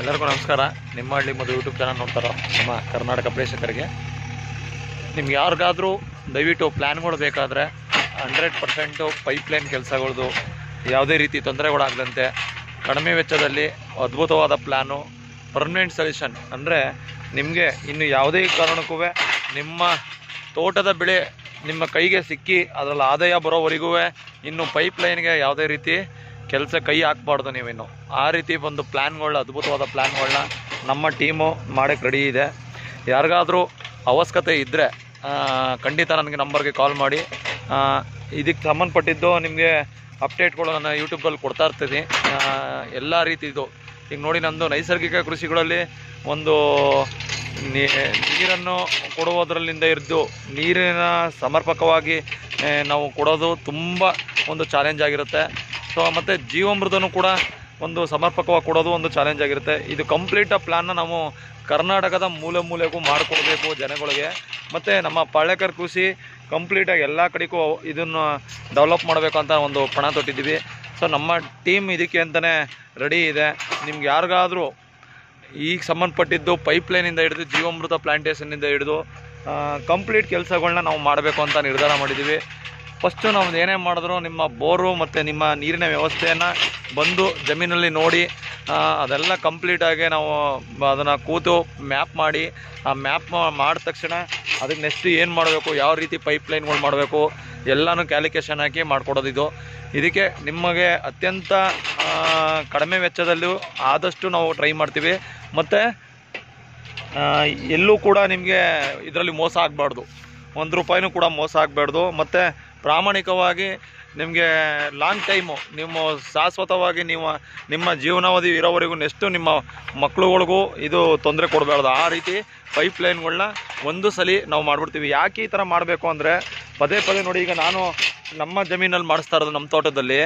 ಎಲ್ಲರಿಗೂ ನಮಸ್ಕಾರ. ನಿಮ್ಮ ಹಳ್ಳಿ ಮದು ಯೂಟ್ಯೂಬ್ ಚಾನಲ್ ನೋಡ್ತಾರೋ ನಮ್ಮ ಕರ್ನಾಟಕ ಪ್ರೇಕ್ಷಕರಿಗೆ. ನಿಮ್ಗೆ ಯಾರಿಗಾದರೂ ದಯವಿಟ್ಟು ಪ್ಲ್ಯಾನ್ಗಳು ಬೇಕಾದರೆ ಹಂಡ್ರೆಡ್ ಪರ್ಸೆಂಟು ಪೈಪ್ಲೈನ್ ಕೆಲಸಗಳದು ಯಾವುದೇ ರೀತಿ ತೊಂದರೆಗಳಾಗದಂತೆ ಕಡಿಮೆ ವೆಚ್ಚದಲ್ಲಿ ಅದ್ಭುತವಾದ ಪ್ಲ್ಯಾನು ಪರ್ಮನೆಂಟ್ ಸೊಲ್ಯೂಷನ್ ಅಂದರೆ ನಿಮಗೆ ಇನ್ನು ಯಾವುದೇ ಕಾರಣಕ್ಕೂ ನಿಮ್ಮ ತೋಟದ ಬೆಳೆ ನಿಮ್ಮ ಕೈಗೆ ಸಿಕ್ಕಿ ಅದರಲ್ಲಿ ಆದಾಯ ಬರೋವರೆಗೂ ಇನ್ನು ಪೈಪ್ಲೈನ್ಗೆ ಯಾವುದೇ ರೀತಿ ಕೆಲಸ ಕೈ ಹಾಕ್ಬಾರ್ದು ನೀವಿನ್ನು. ಆ ರೀತಿ ಒಂದು ಪ್ಲ್ಯಾನ್ಗಳನ್ನ ಅದ್ಭುತವಾದ ಪ್ಲ್ಯಾನ್ಗಳನ್ನ ನಮ್ಮ ಟೀಮು ಮಾಡೋಕ್ಕೆ ರೆಡಿ ಇದೆ. ಯಾರಿಗಾದರೂ ಅವಶ್ಯಕತೆ ಇದ್ದರೆ ಖಂಡಿತ ನನಗೆ ನಂಬರ್ಗೆ ಕಾಲ್ ಮಾಡಿ. ಇದಕ್ಕೆ ಸಂಬಂಧಪಟ್ಟಿದ್ದು ನಿಮಗೆ ಅಪ್ಡೇಟ್ಗಳು ನಾನು ಯೂಟ್ಯೂಬಲ್ಲಿ ಕೊಡ್ತಾ ಇರ್ತೀನಿ. ಎಲ್ಲ ರೀತಿದು ಈಗ ನೋಡಿ ನಂದು ನೈಸರ್ಗಿಕ ಕೃಷಿಗಳಲ್ಲಿ ಒಂದು ನೀರನ್ನು ಕೊಡುವುದರಲ್ಲಿಂದ ಹಿಡಿದು ನೀರಿನ ಸಮರ್ಪಕವಾಗಿ ನಾವು ಕೊಡೋದು ತುಂಬ ಒಂದು ಚಾಲೆಂಜ್ ಆಗಿರುತ್ತೆ. ಸೊ ಮತ್ತು ಜೀವಾಮೃತನೂ ಕೂಡ ಒಂದು ಸಮರ್ಪಕವಾಗಿ ಕೊಡೋದು ಒಂದು ಚಾಲೆಂಜ್ ಆಗಿರುತ್ತೆ. ಇದು ಕಂಪ್ಲೀಟ್ ಪ್ಲ್ಯಾನ್ನ ನಾವು ಕರ್ನಾಟಕದ ಮೂಲೆ ಮೂಲೆಗೂ ಮಾಡಿಕೊಡ್ಬೇಕು ಜನಗಳಿಗೆ. ಮತ್ತು ನಮ್ಮ ಪಾಳ್ಯಕರ್ ಕೃಷಿ ಕಂಪ್ಲೀಟಾಗಿ ಎಲ್ಲ ಕಡೆಗೂ ಇದನ್ನು ಡೆವಲಪ್ ಮಾಡಬೇಕು ಅಂತ ಒಂದು ಪಣ ತೊಟ್ಟಿದ್ದೀವಿ. ಸೊ ನಮ್ಮ ಟೀಮ್ ಇದಕ್ಕೆ ಅಂತಲೇ ರೆಡಿ ಇದೆ. ನಿಮ್ಗೆ ಯಾರಿಗಾದರೂ ಈಗ ಸಂಬಂಧಪಟ್ಟಿದ್ದು ಪೈಪ್ಲೈನಿಂದ ಹಿಡಿದು ಜೀವಾಮೃತ ಪ್ಲಾಂಟೇಷನ್ನಿಂದ ಹಿಡಿದು ಕಂಪ್ಲೀಟ್ ಕೆಲಸಗಳನ್ನ ನಾವು ಮಾಡಬೇಕು ಅಂತ ನಿರ್ಧಾರ ಮಾಡಿದ್ದೀವಿ. ಫಸ್ಟು ನಾವು ಏನೇ ಮಾಡಿದ್ರು ನಿಮ್ಮ ಬೋರು ಮತ್ತು ನಿಮ್ಮ ನೀರಿನ ವ್ಯವಸ್ಥೆಯನ್ನು ಬಂದು ಜಮೀನಲ್ಲಿ ನೋಡಿ ಅದೆಲ್ಲ ಕಂಪ್ಲೀಟಾಗಿ ನಾವು ಅದನ್ನು ಕೂತು ಮ್ಯಾಪ್ ಮಾಡಿ, ಆ ಮ್ಯಾಪ್ ಮಾಡಿದ ತಕ್ಷಣ ಅದಕ್ಕೆ ನೆಕ್ಸ್ಟ್ ಏನು ಮಾಡಬೇಕು, ಯಾವ ರೀತಿ ಪೈಪ್ಲೈನ್ಗಳು ಮಾಡಬೇಕು, ಎಲ್ಲನೂ ಕ್ಯಾಲಿಕೇಶನ್ ಹಾಕಿ ಮಾಡಿಕೊಡೋದಿದು ಇದಕ್ಕೆ ನಿಮಗೆ ಅತ್ಯಂತ ಕಡಿಮೆ ವೆಚ್ಚದಲ್ಲೂ ಆದಷ್ಟು ನಾವು ಟ್ರೈ ಮಾಡ್ತೀವಿ. ಮತ್ತು ಎಲ್ಲೂ ಕೂಡ ನಿಮಗೆ ಇದರಲ್ಲಿ ಮೋಸ ಆಗಬಾರ್ದು. ಒಂದು ರೂಪಾಯಿನೂ ಕೂಡ ಮೋಸ ಆಗಬಾರ್ದು. ಮತ್ತು ಪ್ರಾಮಾಣಿಕವಾಗಿ ನಿಮಗೆ ಲಾಂಗ್ ಟೈಮು ನಿಮ್ಮ ಶಾಶ್ವತವಾಗಿ ನೀವು ನಿಮ್ಮ ಜೀವನಾವಧಿ ಇರೋವರೆಗೂ ನೆಕ್ಸ್ಟು ನಿಮ್ಮ ಮಕ್ಕಳುಗಳಿಗೂ ಇದು ತೊಂದರೆ ಕೊಡಬಾರ್ದು. ಆ ರೀತಿ ಪೈಪ್ಲೈನ್ಗಳನ್ನ ಒಂದು ಸಲ ನಾವು ಮಾಡಿಬಿಡ್ತೀವಿ. ಯಾಕೆ ಈ ಥರ ಮಾಡಬೇಕು ಅಂದರೆ ಪದೇ ಪದೇ ನೋಡಿ ಈಗ ನಾನು ನಮ್ಮ ಜಮೀನಲ್ಲಿ ಮಾಡಿಸ್ತಾ ಇರೋದು ನಮ್ಮ ತೋಟದಲ್ಲಿ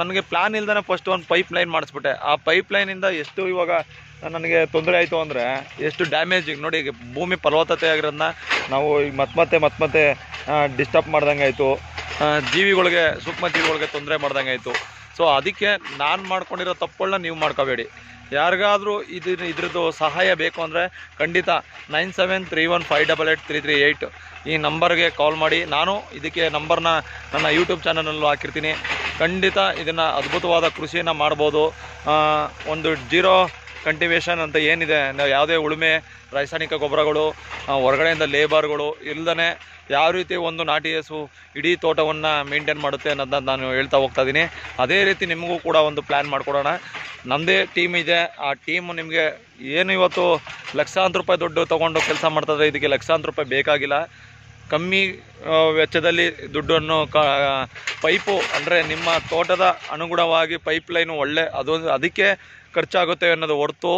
ನನಗೆ ಪ್ಲ್ಯಾನ್ ಇಲ್ದೇ ಫಸ್ಟ್ ಒಂದು ಪೈಪ್ ಲೈನ್ ಮಾಡಿಸ್ಬಿಟ್ಟೆ. ಆ ಪೈಪ್ ಲೈನಿಂದ ಎಷ್ಟು ಇವಾಗ ನನಗೆ ತೊಂದರೆ ಆಯಿತು ಅಂದರೆ, ಎಷ್ಟು ಡ್ಯಾಮೇಜ್ ನೋಡಿ ಭೂಮಿ ಫಲವತ್ತತೆ ಆಗಿರೋದನ್ನ ನಾವು ಈಗ ಮತ್ತೆ ಮತ್ತೆ ಮತ್ತೆ ಮತ್ತೆ ಡಿಸ್ಟರ್ಬ್ ಮಾಡ್ದಂಗೆ ಆಯಿತು. ಜೀವಿಗಳಿಗೆ, ಸೂಕ್ಷ್ಮ ಜೀವಿಗಳಿಗೆ ತೊಂದರೆ ಮಾಡ್ದಂಗೆ ಆಯಿತು. ಸೊ ಅದಕ್ಕೆ ನಾನು ಮಾಡ್ಕೊಂಡಿರೋ ತಪ್ಪುಗಳನ್ನ ನೀವು ಮಾಡ್ಕೋಬೇಡಿ. ಯಾರಿಗಾದರೂ ಇದು ಇದ್ರದ್ದು ಸಹಾಯ ಬೇಕು ಅಂದರೆ ಖಂಡಿತ nine seven three one five double eight three three eight ಈ ನಂಬರ್ಗೆ ಕಾಲ್ ಮಾಡಿ. ನಾನು ಇದಕ್ಕೆ ನಂಬರ್ನ ನನ್ನ ಯೂಟ್ಯೂಬ್ ಚಾನಲಲ್ಲೂ ಹಾಕಿರ್ತೀನಿ. ಖಂಡಿತ ಇದನ್ನು ಅದ್ಭುತವಾದ ಕೃಷಿಯನ್ನು ಮಾಡ್ಬೋದು. ಒಂದು ಜೀರೋ ಕಂಟಿವೇಶನ್ ಅಂತ ಏನಿದೆ, ನಾವು ಯಾವುದೇ ಉಳುಮೆ, ರಾಸಾಯನಿಕ ಗೊಬ್ಬರಗಳು ಹೊರಗಡೆಯಿಂದ ಲೇಬರ್ಗಳು ಇಲ್ಲದೇ ಯಾವ ರೀತಿ ಒಂದು ನಾಟಿ ಹಸು ಇಡೀ ತೋಟವನ್ನು ಮೇಂಟೈನ್ ಮಾಡುತ್ತೆ ಅನ್ನೋದನ್ನ ನಾನು ಹೇಳ್ತಾ ಹೋಗ್ತಾ ಇದ್ದೀನಿ ಅದೇ ರೀತಿ ನಿಮಗೂ ಕೂಡ ಒಂದು ಪ್ಲ್ಯಾನ್ ಮಾಡಿಕೊಡೋಣ. ನಮ್ಮದೇ ಟೀಮ್ ಇದೆ. ಆ ಟೀಮು ನಿಮಗೆ ಏನು ಇವತ್ತು ಲಕ್ಷಾಂತರ ರೂಪಾಯಿ ದುಡ್ಡು ತೊಗೊಂಡು ಕೆಲಸ ಮಾಡ್ತಾಯಿದ್ರೆ ಇದಕ್ಕೆ ಲಕ್ಷಾಂತರ ರೂಪಾಯಿ ಬೇಕಾಗಿಲ್ಲ. ಕಮ್ಮಿ ವೆಚ್ಚದಲ್ಲಿ ದುಡ್ಡನ್ನು ಕ ಪೈಪು ಅಂದರೆ ನಿಮ್ಮ ತೋಟದ ಅನುಗುಣವಾಗಿ ಪೈಪ್ ಲೈನು ಒಳ್ಳೆ, ಅದು, ಅದಕ್ಕೆ ಖರ್ಚಾಗುತ್ತೆ ಅನ್ನೋದು ಹೊರತು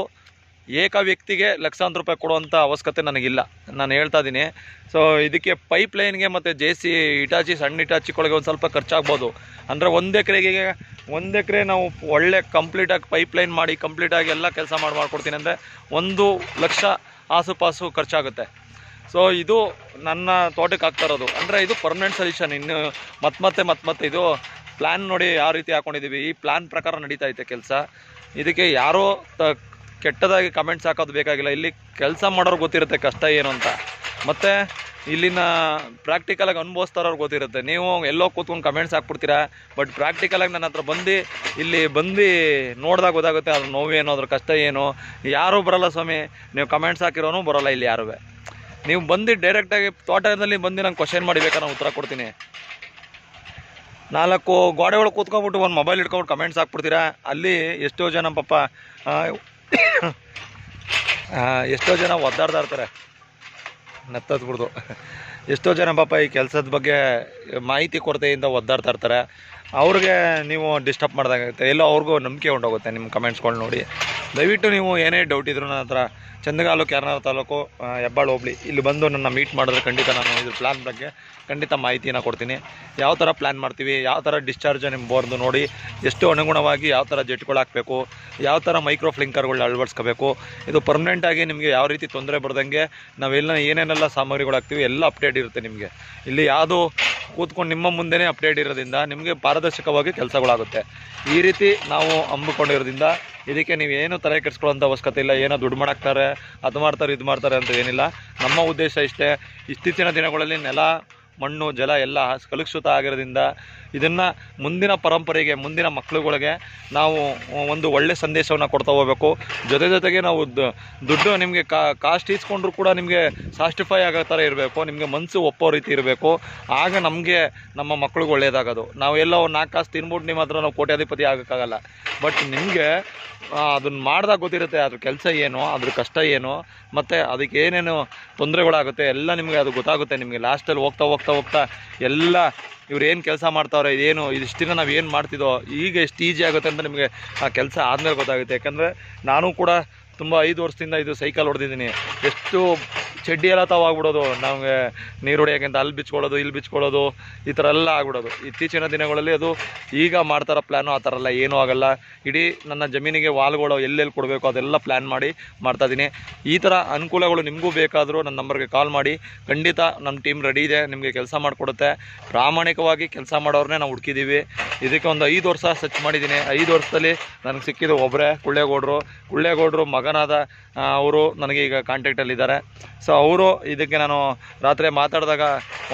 ಏಕ ವ್ಯಕ್ತಿಗೆ ಲಕ್ಷಾಂತರ ರೂಪಾಯಿ ಕೊಡುವಂಥ ಅವಶ್ಯಕತೆ ನನಗಿಲ್ಲ. ನಾನು ಹೇಳ್ತಾ ಇದ್ದೀನಿ. ಸೊ ಇದಕ್ಕೆ ಪೈಪ್ ಲೈನ್ಗೆ ಮತ್ತು ಜೆ ಸಿ ಇಟಾಚಿ ಸಣ್ಣ ಇಟಾಚಿಗಳಿಗೆ ಒಂದು ಸ್ವಲ್ಪ ಖರ್ಚಾಗ್ಬೋದು. ಅಂದರೆ ಒಂದು ಎಕರೆಗೆ ಒಂದು ಎಕರೆ ನಾವು ಒಳ್ಳೆ ಕಂಪ್ಲೀಟಾಗಿ ಪೈಪ್ ಲೈನ್ ಮಾಡಿ ಕಂಪ್ಲೀಟಾಗಿ ಎಲ್ಲ ಕೆಲಸ ಮಾಡಿ ಮಾಡ್ಕೊಡ್ತೀನಿ ಅಂದರೆ ಒಂದು ಲಕ್ಷ ಆಸುಪಾಸು ಖರ್ಚಾಗುತ್ತೆ. ಸೊ ಇದು ನನ್ನ ತೋಟಕ್ಕೆ ಆಗ್ತಾ ಇರೋದು. ಅಂದರೆ ಇದು ಪರ್ಮನೆಂಟ್ ಸೊಲ್ಯೂಷನ್ ಇನ್ನು ಮತ್ತೆ ಮತ್ತೆ ಮತ್ತೆ ಮತ್ತೆ ಇದು ಪ್ಲ್ಯಾನ್ ನೋಡಿ ಯಾವ ರೀತಿ ಹಾಕ್ಕೊಂಡಿದ್ದೀವಿ ಈ ಪ್ಲ್ಯಾನ್ ಪ್ರಕಾರ ನಡೀತಾ ಐತೆ ಕೆಲಸ. ಇದಕ್ಕೆ ಯಾರೋ ತ ಕೆಟ್ಟದಾಗಿ ಕಮೆಂಟ್ಸ್ ಹಾಕೋದು ಬೇಕಾಗಿಲ್ಲ. ಇಲ್ಲಿ ಕೆಲಸ ಮಾಡೋರು ಗೊತ್ತಿರುತ್ತೆ ಕಷ್ಟ ಏನು ಅಂತ. ಮತ್ತು ಇಲ್ಲಿನ ಪ್ರಾಕ್ಟಿಕಲಾಗಿ ಅನುಭವಿಸ್ತಾರವ್ರು ಗೊತ್ತಿರುತ್ತೆ. ನೀವು ಎಲ್ಲೋ ಕೂತ್ಕೊಂಡು ಕಮೆಂಟ್ಸ್ ಹಾಕ್ಬಿಡ್ತೀರಾ ಬಟ್ ಪ್ರಾಕ್ಟಿಕಲಾಗಿ ನನ್ನ ಹತ್ರ ಬಂದು, ಇಲ್ಲಿ ಬಂದು ನೋಡಿದಾಗ ಗೊತ್ತಾಗುತ್ತೆ ಅದ್ರ ನೋವೇನು, ಅದ್ರ ಕಷ್ಟ ಏನು. ಯಾರೂ ಬರೋಲ್ಲ ಸ್ವಾಮಿ. ನೀವು ಕಮೆಂಟ್ಸ್ ಹಾಕಿರೋನು ಬರೋಲ್ಲ ಇಲ್ಲಿ ಯಾರೂ ನೀವು ಬಂದು ಡೈರೆಕ್ಟಾಗಿ ತೋಟದಲ್ಲಿ ಬಂದು ನಂಗೆ ಕ್ವಶನ್ ಮಾಡಿ ನಾನು ಉತ್ತರ ಕೊಡ್ತೀನಿ. ನಾಲ್ಕು ಗೋಡೆ ಒಳಗೆ ಕೂತ್ಕೊಂಡ್ಬಿಟ್ಟು ಒಂದು ಮೊಬೈಲ್ ಇಟ್ಕೊಂಡು ಕಮೆಂಟ್ಸ್ ಹಾಕ್ಬಿಡ್ತೀರಾ? ಅಲ್ಲಿ ಎಷ್ಟೋ ಜನ ಪಾಪ ಎಷ್ಟೋ ಜನ ಒದ್ದಾಡ್ತಾ ಇರ್ತಾರೆ. ನತ್ತದ್ಬಿಡ್ದು ಎಷ್ಟೋ ಜನ ಪಾಪ ಈ ಕೆಲಸದ ಬಗ್ಗೆ ಮಾಹಿತಿ ಕೊರತೆಯಿಂದ ಒದ್ದಾಡ್ತಾ ಇರ್ತಾರೆ. ಅವ್ರಿಗೆ ನೀವು ಡಿಸ್ಟರ್ಬ್ ಮಾಡ್ದಾಗುತ್ತೆ ಎಲ್ಲೋ ಅವ್ರಿಗೂ ನಂಬಿಕೆ ಉಂಟೋಗುತ್ತೆ ನಿಮ್ಮ ಕಮೆಂಟ್ಸ್ಗಳು ನೋಡಿ. ದಯವಿಟ್ಟು ನೀವು ಏನೇ ಡೌಟ್ ಇದ್ರು ನನ್ನ ಹತ್ರ ಚಂದಗಾಲು ಕ್ಯಾರನಾರ್ ತಾಲೂಕು ಹೆಬ್ಬಾಳು, ಹೋಬ್ಳಿ, ಇಲ್ಲಿ ಬಂದು ನನ್ನ ಮೀಟ್ ಮಾಡಿದ್ರೆ ಖಂಡಿತ ನಾನು ಇದ್ರ ಪ್ಲ್ಯಾನ್ ಬಗ್ಗೆ ಖಂಡಿತ ಮಾಹಿತಿಯನ್ನು ಕೊಡ್ತೀನಿ. ಯಾವ ಥರ ಪ್ಲ್ಯಾನ್ ಮಾಡ್ತೀವಿ, ಯಾವ ಥರ ಡಿಸ್ಚಾರ್ಜ್ ನಿಮ್ಮ ಬೋರ್ದು ನೋಡಿ, ಎಷ್ಟು ಅನುಗುಣವಾಗಿ ಯಾವ ಥರ ಜೆಟ್ಗಳು ಹಾಕಬೇಕು, ಯಾವ ಥರ ಮೈಕ್ರೋ ಫ್ಲಿಂಕರ್ಗಳನ್ನ ಅಳವಡಿಸ್ಕೋಬೇಕು, ಇದು ಪರ್ಮನೆಂಟಾಗಿ ನಿಮಗೆ ಯಾವ ರೀತಿ ತೊಂದರೆ ಬರ್ದಂಗೆ ನಾವೆಲ್ಲ ಏನೇನೆಲ್ಲ ಸಾಮಗ್ರಿಗಳು ಹಾಕ್ತೀವಿ, ಎಲ್ಲ ಅಪ್ಡೇಟ್ ಇರುತ್ತೆ ನಿಮಗೆ. ಇಲ್ಲಿ ಯಾವುದು ಕೂತ್ಕೊಂಡು ನಿಮ್ಮ ಮುಂದೆನೇ ಅಪ್ಡೇಟ್ ಇರೋದ್ರಿಂದ ನಿಮಗೆ ಪಾರದರ್ಶಕ ಪಾರದರ್ಶಕವಾಗಿ ಕೆಲಸಗಳಾಗುತ್ತೆ. ಈ ರೀತಿ ನಾವು ಹಮ್ಮಿಕೊಂಡಿರೋದ್ರಿಂದ ಇದಕ್ಕೆ ನೀವು ಏನು ತಲೆ ಕೆಡಿಸ್ಕೊಳ್ಳೋಂಥ ಅವಶ್ಯಕತೆ ಇಲ್ಲ, ಏನೋ ದುಡ್ಡು ಮಾಡಾಕ್ತಾರೆ, ಅದು ಮಾಡ್ತಾರೆ, ಇದು ಮಾಡ್ತಾರೆ ಅಂತ ಏನಿಲ್ಲ. ನಮ್ಮ ಉದ್ದೇಶ ಇಷ್ಟೇ ಇತ್ತೀಚಿನ ದಿನಗಳಲ್ಲಿ ನೆಲ ಮಣ್ಣು, ಜಲ ಎಲ್ಲ ಕಲುಷಿತ ಆಗಿರೋದ್ರಿಂದ ಇದನ್ನು ಮುಂದಿನ ಪರಂಪರೆಗೆ, ಮುಂದಿನ ಮಕ್ಕಳುಗಳಿಗೆ ನಾವು ಒಂದು ಒಳ್ಳೆ ಸಂದೇಶವನ್ನು ಕೊಡ್ತಾ ಹೋಗ್ಬೇಕು. ಜೊತೆ ಜೊತೆಗೆ ನಾವು ದುಡ್ಡು ನಿಮಗೆ ಕಾಸ್ಟ್ ಈಸ್ಕೊಂಡ್ರೂ ಕೂಡ ನಿಮಗೆ ಸಾಸ್ಟಿಫೈ ಆಗೋ ಥರ ಇರಬೇಕು. ನಿಮಗೆ ಮನಸ್ಸು ಒಪ್ಪೋ ರೀತಿ ಇರಬೇಕು. ಆಗ ನಮಗೆ ನಮ್ಮ ಮಕ್ಳಿಗೆ ಒಳ್ಳೆಯದಾಗೋದು ನಾವು ಎಲ್ಲೋ ಒಂದು ನಾಲ್ಕು ಕಾಸು ತಿನ್ಬಿಟ್ಟು ನಿಮ್ಮ ಹತ್ರ ನಾವು ಕೋಟ್ಯಾಧಿಪತಿ ಆಗೋಕ್ಕಾಗಲ್ಲ. ಬಟ್ ನಿಮಗೆ ಅದನ್ನು ಮಾಡಿದಾಗ ಗೊತ್ತಿರುತ್ತೆ ಅದ್ರ ಕೆಲಸ ಏನು, ಅದ್ರ ಕಷ್ಟ ಏನು, ಮತ್ತು ಅದಕ್ಕೆ ಏನೇನು ತೊಂದರೆಗಳಾಗುತ್ತೆ, ಎಲ್ಲ ನಿಮಗೆ ಅದು ಗೊತ್ತಾಗುತ್ತೆ. ನಿಮಗೆ ಲಾಸ್ಟಲ್ಲಿ ಹೋಗ್ತಾ ಹೋಗ್ತಾ ಹೋಗ್ತಾ ಹೋಗ್ತಾ ಎಲ್ಲ ಇವ್ರು ಏನು ಕೆಲಸ ಮಾಡ್ತಾವ್ರೆ ಏನು ಇದಿಷ್ಟಿನ ನಾವು ಏನು ಮಾಡ್ತಿದ್ದೋ ಈಗ ಎಷ್ಟು ಈಜಿ ಆಗುತ್ತೆ ಅಂತ ನಿಮಗೆ ಆ ಕೆಲಸ ಆದಮೇಲೆ ಗೊತ್ತಾಗುತ್ತೆ. ಯಾಕಂದರೆ ನಾನು ಕೂಡ ತುಂಬ ಐದು ವರ್ಷದಿಂದ ಇದು ಸೈಕಲ್ ಹೊಡೆದಿದ್ದೀನಿ. ಎಷ್ಟು ಚಡ್ಡಿ ಎಲ್ಲ ತಾವು ಆಗ್ಬಿಡೋದು. ನಮಗೆ ನೀರು ಹೊಡಿಯೋಕ್ಕಿಂತ ಅಲ್ಲಿ ಬಿಚ್ಕೊಳ್ಳೋದು, ಇಲ್ಲಿ ಬಿಚ್ಕೊಳ್ಳೋದು, ಈ ಥರ ಎಲ್ಲ ಆಗ್ಬಿಡೋದು. ಇತ್ತೀಚಿನ ದಿನಗಳಲ್ಲಿ ಅದು ಈಗ ಮಾಡ್ತಾರ ಪ್ಲ್ಯಾನು ಆ ಥರ ಎಲ್ಲ ಏನೂ ಆಗಲ್ಲ. ಇಡೀ ನನ್ನ ಜಮೀನಿಗೆ ವಾಲ್ಗಳು ಎಲ್ಲೆಲ್ಲಿ ಕೊಡಬೇಕು ಅದೆಲ್ಲ ಪ್ಲ್ಯಾನ್ ಮಾಡಿ ಮಾಡ್ತಾಯಿದ್ದೀನಿ ಈ ಥರ ಅನುಕೂಲಗಳು ನಿಮಗೂ ಬೇಕಾದರೂ ನನ್ನ ನಂಬರ್ಗೆ ಕಾಲ್ ಮಾಡಿ. ಖಂಡಿತ ನಮ್ಮ ಟೀಮ್ ರೆಡಿ ಇದೆ, ನಿಮಗೆ ಕೆಲಸ ಮಾಡಿಕೊಡುತ್ತೆ. ಪ್ರಾಮಾಣಿಕವಾಗಿ ಕೆಲಸ ಮಾಡೋರನ್ನೇ ನಾವು ಹುಡುಕಿದ್ದೀವಿ ಇದಕ್ಕೆ ಒಂದು ಐದು ವರ್ಷ ಸರ್ಚ್ ಮಾಡಿದ್ದೀನಿ ಐದು ವರ್ಷದಲ್ಲಿ ನನಗೆ ಸಿಕ್ಕಿದ್ದು ಒಬ್ಬರೇ ಕುಳ್ಳೇಗೌಡರು. ಕುಳ್ಳೇಗೌಡರು ಮಗನಾದ ಅವರು ನನಗೆ ಈಗ ಕಾಂಟ್ಯಾಕ್ಟಲ್ಲಿದ್ದಾರೆ ಸೊ ಅವರು ಇದಕ್ಕೆ ನಾನು ರಾತ್ರಿ ಮಾತಾಡಿದಾಗ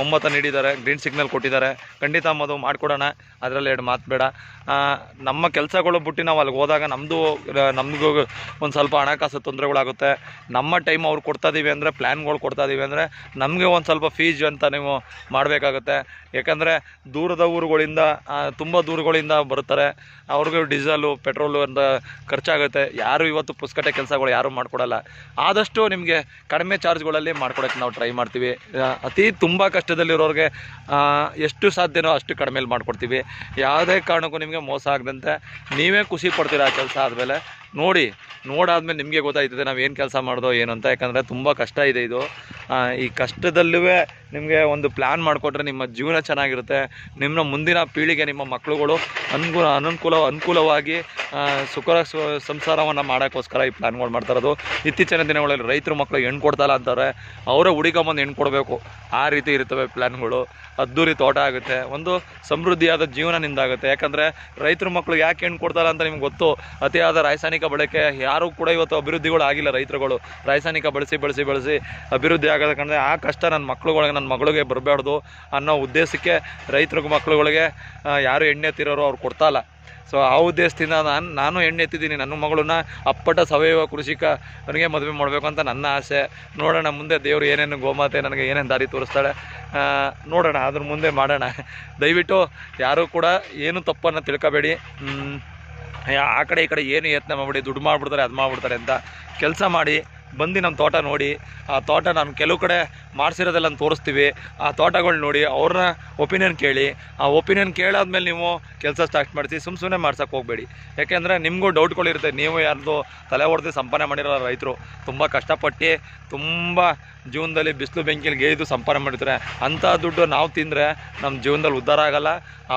ಒಮ್ಮತ ನೀಡಿದ್ದಾರೆ ಗ್ರೀನ್ ಸಿಗ್ನಲ್ ಕೊಟ್ಟಿದ್ದಾರೆ. ಖಂಡಿತ ಮದು ಮಾಡಿಕೊಡೋಣ, ಅದರಲ್ಲಿ ಎರಡು ಮಾತು ಬೇಡ. ನಮ್ಮ ಕೆಲಸಗಳು ಬಿಟ್ಟು ನಾವು ಅಲ್ಲಿಗೆ ಹೋದಾಗ ನಮ್ಮದು ನಮಗೂ ಒಂದು ಸ್ವಲ್ಪ ಹಣಕಾಸು ತೊಂದರೆಗಳಾಗುತ್ತೆ. ನಮ್ಮ ಟೈಮ್ ಅವ್ರು ಕೊಡ್ತಾ ಇದ್ದೀವಿ ಅಂದರೆ ಪ್ಲ್ಯಾನ್ಗಳು ಕೊಡ್ತಾ ಇದೀವಿ ಅಂದರೆ, ನಮಗೆ ಒಂದು ಸ್ವಲ್ಪ ಫೀಸ್ ಅಂತ ನೀವು ಮಾಡಬೇಕಾಗುತ್ತೆ. ಯಾಕಂದರೆ ದೂರದ ಊರುಗಳಿಂದ ತುಂಬ ದೂರುಗಳಿಂದ ಬರ್ತಾರೆ ಅವ್ರಿಗೂ ಡೀಸಲು ಪೆಟ್ರೋಲು ಅಂತ ಖರ್ಚಾಗುತ್ತೆ. ಯಾರು ಇವತ್ತು ಪುಸ್ಕಟೆ ಕೆಲಸಗಳು ಯಾರು ಮಾಡಿಕೊಡಲ್ಲ. ಆದಷ್ಟು ನಿಮಗೆ ಕಡಿಮೆ ಚಾರ್ಜ್ಗಳಲ್ಲಿ ಮಾಡ್ಕೊಡೋಕ್ಕೆ ನಾವು ಟ್ರೈ ಮಾಡ್ತೀವಿ. ಅತಿ ತುಂಬ ಕಷ್ಟದಲ್ಲಿರೋರಿಗೆ ಎಷ್ಟು ಸಾಧ್ಯನೋ ಅಷ್ಟು ಕಡಿಮೆಲಿ ಮಾಡಿಕೊಡ್ತೀವಿ. ಯಾವುದೇ ಕಾರಣಕ್ಕೂ ನಿಮಗೆ ಮೋಸ ಆಗದಂತೆ ನೀವೇ ಖುಷಿ ಪಡ್ತೀರಾ ಆ ಕೆಲಸ ಆದಮೇಲೆ? ನೋಡಿ, ನೋಡಾದ್ಮೇಲೆ ನಿಮಗೆ ಗೊತ್ತಾಯ್ತದೆ ನಾವು ಏನು ಕೆಲಸ ಮಾಡ್ದೋ, ಏನು ಅಂತ. ಯಾಕಂದರೆ ತುಂಬ ಕಷ್ಟ ಇದೆ ಇದು. ಈ ಕಷ್ಟದಲ್ಲೂ ನಿಮಗೆ ಒಂದು ಪ್ಲ್ಯಾನ್ ಮಾಡಿಕೊಟ್ರೆ ನಿಮ್ಮ ಜೀವನ ಚೆನ್ನಾಗಿರುತ್ತೆ. ನಿಮ್ಮ ಮುಂದಿನ ಪೀಳಿಗೆ, ನಿಮ್ಮ ಮಕ್ಕಳುಗಳು ಅನುಕೂಲ ಅನುಕೂಲ, ಅನುಕೂಲವಾಗಿ ಸುಖ ಸಂಸಾರವನ್ನು ಮಾಡೋಕ್ಕೋಸ್ಕರ ಈ ಪ್ಲ್ಯಾನ್ಗಳು ಮಾಡ್ತಾ ಇರೋದು. ಇತ್ತೀಚಿನ ದಿನಗಳಲ್ಲಿ ರೈತರು ಮಕ್ಕಳು ಹೆಣ್ಣು ಕೊಡ್ತಾಯಿಲ್ಲ ಅಂತಾರೆ. ಅವರೇ ಹುಡುಗಂಬಂದು ಹೆಣ್ಣು ಕೊಡಬೇಕು. ಆ ರೀತಿ ಇರ್ತವೆ ಪ್ಲ್ಯಾನ್ಗಳು ಅದ್ದೂರಿ ತೋಟ ಆಗುತ್ತೆ. ಒಂದು ಸಮೃದ್ಧಿಯಾದ ಜೀವನ ನಿಂದಾಗುತ್ತೆ. ಯಾಕಂದರೆ ರೈತರ ಮಕ್ಕಳು ಯಾಕೆ ಹೆಣ್ಣು ಕೊಡ್ತಾರ ಅಂತ ನಿಮ್ಗೆ ಗೊತ್ತು. ಅತಿಯಾದ ರಾಸಾಯನಿಕ ಬಳಕೆ ಯಾರೂ ಕೂಡ ಇವತ್ತು ಅಭಿವೃದ್ಧಿಗಳು ಆಗಿಲ್ಲ ರೈತರುಗಳು. ರಾಸಾಯನಿಕ ಬಳಸಿ ಬಳಸಿ ಬಳಸಿ ಅಭಿವೃದ್ಧಿ ಆಗೋದಕ್ಕಂದ್ರೆ ಆ ಕಷ್ಟ ನನ್ನ ಮಕ್ಳುಗಳಿಗೆ ನನ್ನ ಮಗಳಿಗೆ ಬರಬಾರ್ದು ಅನ್ನೋ ಉದ್ದೇಶಕ್ಕೆ ರೈತರ ಮಕ್ಳುಗಳಿಗೆ ಯಾರು ಎಣ್ಣೆ ಎತ್ತಿರೋರು ಅವ್ರು ಕೊಡ್ತಾ ಇಲ್ಲ. ಸೊ ಆ ಉದ್ದೇಶದಿಂದ ನಾನು ನಾನು ಎಣ್ಣೆ ಎತ್ತಿದ್ದೀನಿ, ನನ್ನ ಮಗಳನ್ನ ಅಪ್ಪಟ ಸಾವಯವ ಕೃಷಿಕ ಅವನಿಗೆ ಮದುವೆ ಮಾಡಬೇಕು ಅಂತ ನನ್ನ ಆಸೆ. ನೋಡೋಣ ಮುಂದೆ ದೇವರು ಏನೇನು ಗೋಮಾತೆ ನನಗೆ ಏನೇನು ದಾರಿ ತೋರಿಸ್ತಾಳೆ. ನೋಡೋಣ, ಅದ್ರ ಮುಂದೆ ಮಾಡೋಣ. ದಯವಿಟ್ಟು ಯಾರೂ ಕೂಡ ಏನು ತಪ್ಪನ್ನು ತಿಳ್ಕೊಬೇಡಿ. ಆ ಕಡೆ ಈ ಕಡೆ ಏನು ಯತ್ನ ಮಾಡಿಬಿಡಿ, ದುಡ್ಡು ಮಾಡಿಬಿಡ್ತಾರೆ, ಅದು ಮಾಡಿಬಿಡ್ತಾರೆ ಅಂತ. ಕೆಲಸ ಮಾಡಿ ಬಂದು ನಮ್ಮ ತೋಟ ನೋಡಿ, ಆ ತೋಟ ನಾನು ಕೆಲವು ಕಡೆ ಮಾಡಿಸಿರೋದೆಲ್ಲ ತೋರಿಸ್ತೀವಿ. ಆ ತೋಟಗಳು ನೋಡಿ ಅವ್ರನ್ನ ಒಪಿನಿಯನ್ ಕೇಳಿ. ಆ ಒಪಿನಿಯನ್ ಕೇಳಾದ್ಮೇಲೆ ನೀವು ಕೆಲಸ ಸ್ಟಾರ್ಟ್ ಮಾಡಿಸಿ ಸುಮ್ಮ ಸುಮ್ಮನೆ ಮಾಡ್ಸೋಕೆ ಹೋಗಬೇಡಿ. ಯಾಕೆಂದರೆ ನಿಮಗೂ ಡೌಟ್ಗಳಿರುತ್ತೆ ನೀವು ಯಾರ್ದು ತಲೆ ಹೊಡೆದು ಸಂಪಾದನೆ ಮಾಡಿರೋ ರೈತರು ತುಂಬ ಕಷ್ಟಪಟ್ಟು ತುಂಬ ಜೀವನದಲ್ಲಿ ಬಿಸಿಲು ಬೆಂಕಿಲಿ ಗೇಯ್ದು ಸಂಪಾದನೆ ಮಾಡಿರ್ತಾರೆ. ಅಂಥ ದುಡ್ಡು ನಾವು ತಿಂದರೆ ನಮ್ಮ ಜೀವನದಲ್ಲಿ ಉದ್ಧಾರ ಆಗಲ್ಲ. ಆ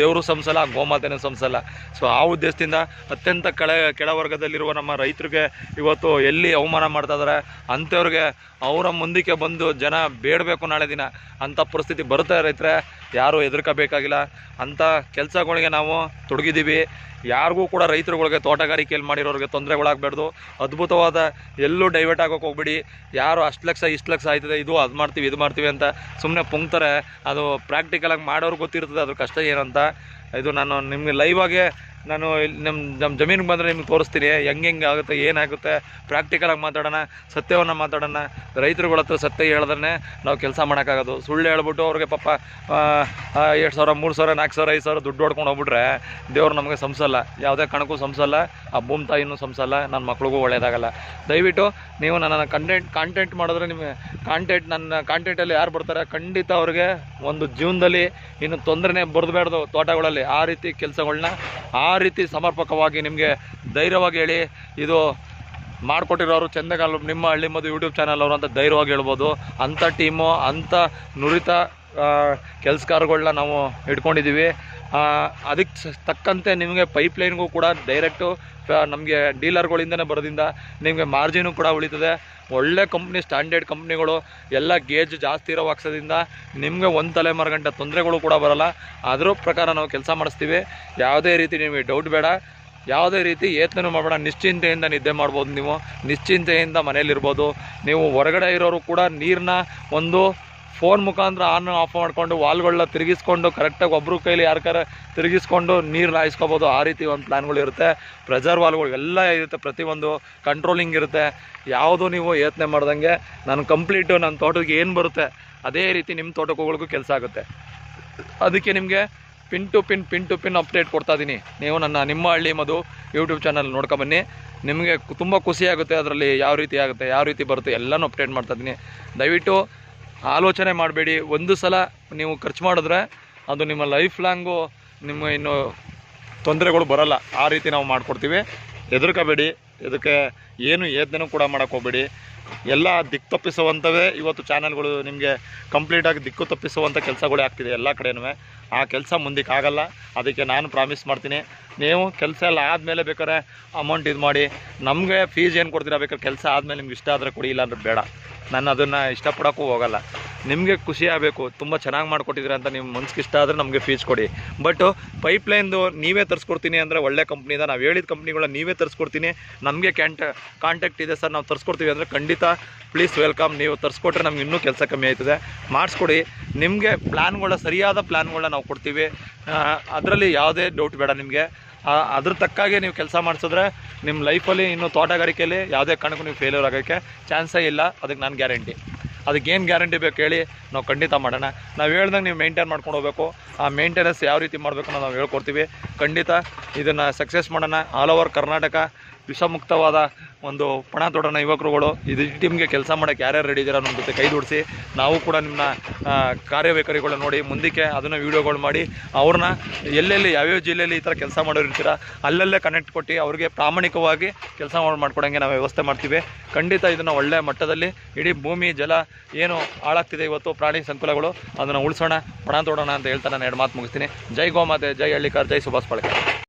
ದೇವರು ಸಂಸಲ್ಲ ಗೋಮಾತೆನೂ ಸಂಸಲ್ಲ. ಸೊ ಆ ಉದ್ದೇಶದಿಂದ ಅತ್ಯಂತ ಕೆಳ ಕೆಳವರ್ಗದಲ್ಲಿರುವ ನಮ್ಮ ರೈತರಿಗೆ ಇವತ್ತು ಎಲ್ಲಿ ಅವಮಾನ ಮಾಡ್ತಾ ಇದ್ದಾರೆ ಅಂಥವ್ರಿಗೆ ಅವರ ಮುಂದಕ್ಕೆ ಬಂದು ಜನ ಬೇಡಬೇಕು ನಾಳೆ ದಿನ. ಅಂಥ ಪರಿಸ್ಥಿತಿ ಬರುತ್ತೆ ರೈತರೆ ಯಾರೂ ಹೆದರ್ಕೋಬೇಕಾಗಿಲ್ಲ. ಅಂಥ ಕೆಲಸಗಳಿಗೆ ನಾವು ತೊಡಗಿದ್ದೀವಿ. ಯಾರಿಗೂ ಕೂಡ ರೈತರುಗಳಿಗೆ ತೋಟಗಾರಿಕೆಯಲ್ಲಿ ಮಾಡಿರೋರಿಗೆ ತೊಂದರೆಗಳಾಗಬಾರ್ದು. ಅದ್ಭುತವಾದ ಎಲ್ಲೂ ಡೈವರ್ಟ್ ಆಗೋಕೆ ಹೋಗ್ಬೇಡಿ. ಯಾರು ಅಷ್ಟು ಲಕ್ಷ, ಇಷ್ಟು ಲಕ್ಷ ಆಯ್ತದೆ, ಇದು ಅದು ಮಾಡ್ತೀವಿ, ಇದು ಮಾಡ್ತೀವಿ ಅಂತ ಸುಮ್ಮನೆ ಪುಂಗ್ತಾರೆ. ಅದು ಪ್ರಾಕ್ಟಿಕಲಾಗಿ ಮಾಡೋರು ಗೊತ್ತಿರ್ತದೆ, ಅದ್ರ ಕಷ್ಟ ಏನಂತ ಇದು ನಾನು ನಿಮಗೆ ಲೈವಾಗೆ ನಾನು ನಮ್ಮ ನಮ್ಮ ಜಮೀನಿಗೆ ಬಂದರೆ ನಿಮ್ಗೆ ತೋರಿಸ್ತೀನಿ. ಹೆಂಗೆ ಹೆಂಗೆ ಆಗುತ್ತೆ ಏನಾಗುತ್ತೆ ಪ್ರಾಕ್ಟಿಕಲಾಗಿ ಮಾತಾಡೋಣ, ಸತ್ಯವನ್ನು ಮಾತಾಡೋಣ. ರೈತರುಗಳ ಹತ್ರ ಸತ್ಯ ಹೇಳಿದ್ರೆ ನಾವು ಕೆಲಸ ಮಾಡೋಕ್ಕಾಗೋದು. ಸುಳ್ಳು ಹೇಳ್ಬಿಟ್ಟು ಅವ್ರಿಗೆ ಪಾಪ ಎರಡು ಸಾವಿರ, ಮೂರು ಸಾವಿರ, ನಾಲ್ಕು ಸಾವಿರ, ಐದು ಸಾವಿರ ದುಡ್ಡು ಹೊಡ್ಕೊಂಡು ಹೋಗ್ಬಿಟ್ರೆ ದೇವ್ರು ನಮಗೆ ಸಂಸಲ್ಲ. ಯಾವುದೇ ಕಣಕ್ಕೂ ಸಂಸಲ್ಲ, ಆ ಭೂಮಿ ತಾಯಿನೂ ಸಂಸಲ್ಲ ನನ್ನ ಮಕ್ಳಿಗೂ ಒಳ್ಳೆಯದಾಗಲ್ಲ ದಯವಿಟ್ಟು ನೀವು ನನ್ನ ಕಂಟೆಂಟ್ ಕಾಂಟೆಂಟ್ ಮಾಡಿದ್ರೆ ನಿಮಗೆ ಕಾಂಟೆಂಟ್ ನನ್ನ ಕಾಂಟೆಂಟಲ್ಲಿ ಯಾರು ಬರ್ತಾರೆ ಖಂಡಿತ ಅವ್ರಿಗೆ ಒಂದು ಜೀವನದಲ್ಲಿ ಇನ್ನು ತೊಂದರೆನೇ ಬರೆದ್ಬಾರ್ದು ತೋಟಗಳಲ್ಲಿ. ಆ ರೀತಿ ಕೆಲಸಗಳನ್ನ ಆ ರೀತಿ ಸಮರ್ಪಕವಾಗಿ ನಿಮಗೆ ಧೈರ್ಯವಾಗಿ ಹೇಳಿ ಇದು ಮಾಡಿಕೊಟ್ಟಿರೋರು ಚಂದಗಾಲ ನಿಮ್ಮ ಹಳ್ಳಿ ಮದು ಯೂಟ್ಯೂಬ್ ಚಾನಲ್ ಅವರು ಅಂತ ಧೈರ್ಯವಾಗಿ ಹೇಳ್ಬೋದು. ಅಂಥ ಟೀಮು ಅಂಥ ನುರಿತ ಕೆಲಸಗಾರಗಳನ್ನ ನಾವು ಇಟ್ಕೊಂಡಿದ್ದೀವಿ ಅದಕ್ಕೆ ತಕ್ಕಂತೆ ನಿಮಗೆ ಪೈಪ್ಲೈನ್ಗೂ ಕೂಡ ಡೈರೆಕ್ಟು ನಮಗೆ ಡೀಲರ್ಗಳಿಂದನೇ ಬರೋದ್ರಿಂದ ನಿಮಗೆ ಮಾರ್ಜಿನು ಕೂಡ ಉಳಿತದೆ. ಒಳ್ಳೆ ಕಂಪ್ನಿ ಸ್ಟ್ಯಾಂಡರ್ಡ್ ಕಂಪ್ನಿಗಳು ಎಲ್ಲ ಗೇಜ್ ಜಾಸ್ತಿ ಇರೋ ಹಾಕ್ಸೋದ್ರಿಂದ ನಿಮಗೆ ಒಂದು ತಲೆಮಾರು ಗಂಟೆ ತೊಂದರೆಗಳು ಕೂಡ ಬರೋಲ್ಲ. ಅದರ ಪ್ರಕಾರ ನಾವು ಕೆಲಸ ಮಾಡಿಸ್ತೀವಿ. ಯಾವುದೇ ರೀತಿ ನಿಮಗೆ ಡೌಟ್ ಬೇಡ. ಯಾವುದೇ ರೀತಿ ಏತನೂ ಮಾಡಬೇಡ. ನಿಶ್ಚಿಂತೆಯಿಂದ ನಿದ್ದೆ ಮಾಡ್ಬೋದು ನೀವು. ನಿಶ್ಚಿಂತೆಯಿಂದ ಮನೇಲಿರ್ಬೋದು ನೀವು ಹೊರಗಡೆ ಇರೋರು ಕೂಡ ನೀರನ್ನ ಒಂದು ಫೋನ್ ಮುಖಾಂತರ ಆನ್ ಆಫ್ ಮಾಡ್ಕೊಂಡು ವಾಲ್ಗಳನ್ನ ತಿರುಗಿಸ್ಕೊಂಡು ಕರೆಕ್ಟಾಗಿ ಒಬ್ಬರು ಕೈಲಿ ಯಾರ ಕರ ತಿರುಗಿಸ್ಕೊಂಡು ನೀರು ಹಾಯಿಸ್ಕೋಬೋದು. ಆ ರೀತಿ ಒಂದು ಪ್ಲ್ಯಾನ್ಗಳು ಇರುತ್ತೆ. ಪ್ರೆಜರ್ ವಾಲ್ಗಳು ಎಲ್ಲ ಇರುತ್ತೆ. ಪ್ರತಿಯೊಂದು ಕಂಟ್ರೋಲಿಂಗ್ ಇರುತ್ತೆ. ಯಾವುದು ನೀವು ಯೋಚನೆ ಮಾಡ್ದಂಗೆ ನಾನು ಕಂಪ್ಲೀಟು ನನ್ನ ತೋಟಕ್ಕೆ ಏನು ಬರುತ್ತೆ, ಅದೇ ರೀತಿ ನಿಮ್ಮ ತೋಟಗಳಿಗೂ ಕೆಲಸ ಆಗುತ್ತೆ. ಅದಕ್ಕೆ ನಿಮಗೆ pin to pin pin to pin update ಕೊಡ್ತಾ ಇದ್ದೀನಿ ನೀವು ನನ್ನ ನಿಮ್ಮ ಹಳ್ಳಿ ಮದು ಯೂಟ್ಯೂಬ್ ಚಾನಲ್ ನೋಡ್ಕೊಬನ್ನಿ ನಿಮಗೆ ತುಂಬ ಖುಷಿಯಾಗುತ್ತೆ ಅದರಲ್ಲಿ ಯಾವ ರೀತಿ ಆಗುತ್ತೆ, ಯಾವ ರೀತಿ ಬರುತ್ತೆ ಎಲ್ಲನೂ ಅಪ್ಡೇಟ್ ಮಾಡ್ತಾ ಇದ್ದೀನಿ ದಯವಿಟ್ಟು ಆಲೋಚನೆ ಮಾಡಬೇಡಿ. ಒಂದು ಸಲ ನೀವು ಖರ್ಚು ಮಾಡಿದ್ರೆ ಅದು ನಿಮ್ಮ ಲೈಫ್ ಲಾಂಗು ನಿಮ್ಮ ಇನ್ನು ತೊಂದರೆಗಳು ಬರಲ್ಲ. ಆ ರೀತಿ ನಾವು ಮಾಡಿಕೊಡ್ತೀವಿ. ಹೆದರ್ಕೋಬೇಡಿ. ಇದಕ್ಕೆ ಏನು ಯೋಚನೆ ಕೂಡ ಮಾಡೋಕ್ಕೆ ಹೋಗಬೇಡಿ. ಎಲ್ಲ ದಿಕ್ಕು ತಪ್ಪಿಸುವಂಥವೇ ಇವತ್ತು ಚಾನಲ್ಗಳು ನಿಮಗೆ ಕಂಪ್ಲೀಟಾಗಿ ದಿಕ್ಕು ತಪ್ಪಿಸುವಂಥ ಕೆಲಸಗಳೇ ಆಗ್ತಿದೆ ಎಲ್ಲ ಕಡೆಯೂ ಆ ಕೆಲಸ ಮುಂದಕ್ಕೆ ಆಗಲ್ಲ. ಅದಕ್ಕೆ ನಾನು ಪ್ರಾಮಿಸ್ ಮಾಡ್ತೀನಿ. ನೀವು ಕೆಲಸ ಎಲ್ಲ ಆದಮೇಲೆ ಬೇಕಾದ್ರೆ ಅಮೌಂಟ್ ಇದು ಮಾಡಿ. ನಮಗೆ ಫೀಸ್ ಏನು ಕೊಡ್ತೀರಾ ಬೇಕಾದ್ರೆ ಕೆಲಸ ಆದಮೇಲೆ ನಿಮ್ಗೆ ಇಷ್ಟ ಆದರೆ ಕೊಡಿ, ಇಲ್ಲಾಂದ್ರೆ ಬೇಡ. ನಾನು ಅದನ್ನು ಇಷ್ಟಪಡೋಕ್ಕೂ ಹೋಗಲ್ಲ. ನಿಮಗೆ ಖುಷಿ ಆಗಬೇಕು, ತುಂಬ ಚೆನ್ನಾಗಿ ಮಾಡಿಕೊಟ್ಟಿದ್ದೀರ ಅಂತ ನಿಮ್ಮ ಮನ್ಸಿಗೆ ಇಷ್ಟ ಆದರೆ ನಮಗೆ ಫೀಸ್ ಕೊಡಿ. ಬಟ್ ಪೈಪ್ಲೈನ್ದು ನೀವೇ ತರಿಸ್ಕೊಡ್ತೀನಿ ಅಂದರೆ ಒಳ್ಳೆ ಕಂಪ್ನಿದ ನಾವು ಹೇಳಿದ ಕಂಪ್ನಿಗಳನ್ನ ನೀವೇ ತರಿಸ್ಕೊಡ್ತೀನಿ. ನಮಗೆ ಕ್ಯಾಂಟ ಕಾಂಟ್ಯಾಕ್ಟ್ ಇದೆ ಸರ್, ನಾವು ತರಿಸ್ಕೊಡ್ತೀವಿ ಅಂದರೆ ಖಂಡಿತ ಪ್ಲೀಸ್ ವೆಲ್ಕಮ್ ನೀವು ತರಿಸ್ಕೊಟ್ರೆ ನಮ್ಗೆ ಇನ್ನೂ ಕೆಲಸ ಕಮ್ಮಿ ಆಯ್ತದೆ. ಮಾಡಿಸ್ಕೊಡಿ. ನಿಮಗೆ ಪ್ಲ್ಯಾನ್ಗಳ ಸರಿಯಾದ ಪ್ಲ್ಯಾನ್ಗಳನ್ನ ನಾವು ಕೊಡ್ತೀವಿ. ಅದರಲ್ಲಿ ಯಾವುದೇ ಡೌಟ್ ಬೇಡ ನಿಮಗೆ. ಅದ್ರ ತಕ್ಕಾಗೆ ನೀವು ಕೆಲಸ ಮಾಡಿಸಿದ್ರೆ ನಿಮ್ಮ ಲೈಫಲ್ಲಿ ಇನ್ನು ತೋಟಗಾರಿಕೆಯಲ್ಲಿ ಯಾವುದೇ ಕಾರಣಕ್ಕೂ ನೀವು ಫೇಲ್ಯೂರ್ ಆಗೋಕ್ಕೆ ಚಾನ್ಸೇ ಇಲ್ಲ. ಅದಕ್ಕೆ ನಾನು ಗ್ಯಾರಂಟಿ ಅದಕ್ಕೆ ಏನು ಗ್ಯಾರಂಟಿ ಬೇಕು ಹೇಳಿ ನಾವು ಖಂಡಿತ ಮಾಡೋಣ. ನಾವು ಹೇಳ್ದಂಗೆ ನೀವು ಮೇಂಟೈನ್ ಮಾಡ್ಕೊಂಡು ಹೋಗಬೇಕು. ಆ ಮೇಂಟೆನೆನ್ಸ್ ಯಾವ ರೀತಿ ಮಾಡಬೇಕು ನಾವು ಹೇಳ್ಕೊಡ್ತೀವಿ. ಖಂಡಿತ ಇದನ್ನು ಸಕ್ಸಸ್ ಮಾಡೋಣ. ಆಲ್ ಓವರ್ ಕರ್ನಾಟಕ ವಿಷಮುಕ್ತವಾದ ಒಂದು ಪಣ ತೊಡೋಣ ಯುವಕರುಗಳು ಇದು ಟೀಮ್ಗೆ ಕೆಲಸ ಮಾಡೋಕ್ಕೆ ಯಾರ್ಯಾರು ರೆಡಿ ಇದ್ದೀರಾ ನಮ್ಮ ಜೊತೆ ಕೈ ಜೋಡಿಸಿ ನಾವು ಕೂಡ ನಿಮ್ಮ ಆ, ಕಾರ್ಯವೈಖರಿಗಳನ್ನ ನೋಡಿ ಮುಂದಕ್ಕೆ ಅದನ್ನು ವೀಡಿಯೋಗಳು ಮಾಡಿ ಅವ್ರನ್ನ ಎಲ್ಲೆಲ್ಲಿ ಯಾವ್ಯಾವ ಜಿಲ್ಲೆಯಲ್ಲಿ ಈ ಥರ ಕೆಲಸ ಮಾಡೋರು ಇರ್ತೀರಾ ಅಲ್ಲಲ್ಲೇ ಕನೆಕ್ಟ್ ಕೊಟ್ಟು ಅವ್ರಿಗೆ ಪ್ರಾಮಾಣಿಕವಾಗಿ ಕೆಲಸ ಮಾಡ್ಕೊಡೋಂಗೆ ನಾವು ವ್ಯವಸ್ಥೆ ಮಾಡ್ತೀವಿ. ಖಂಡಿತ ಇದನ್ನು ಒಳ್ಳೆಯ ಮಟ್ಟದಲ್ಲಿ ಇಡೀ ಭೂಮಿ ಜಲ ಏನು ಹಾಳಾಗ್ತಿದೆ ಇವತ್ತು ಪ್ರಾಣಿ ಸಂಕುಲಗಳು ಅದನ್ನು ಉಳಿಸೋಣ ಪಣ ತೊಡೋಣ ಅಂತ ಹೇಳ್ತಾ ನಾನು ಎರಡು ಮಾತು ಮುಗಿಸ್ತೀನಿ. ಜೈ ಗೋಮಾತೆ ಜೈ ಹಳ್ಳಿಕಾರ್ ಜೈ ಸುಭಾಷ್ ಪಳ್ಕೆ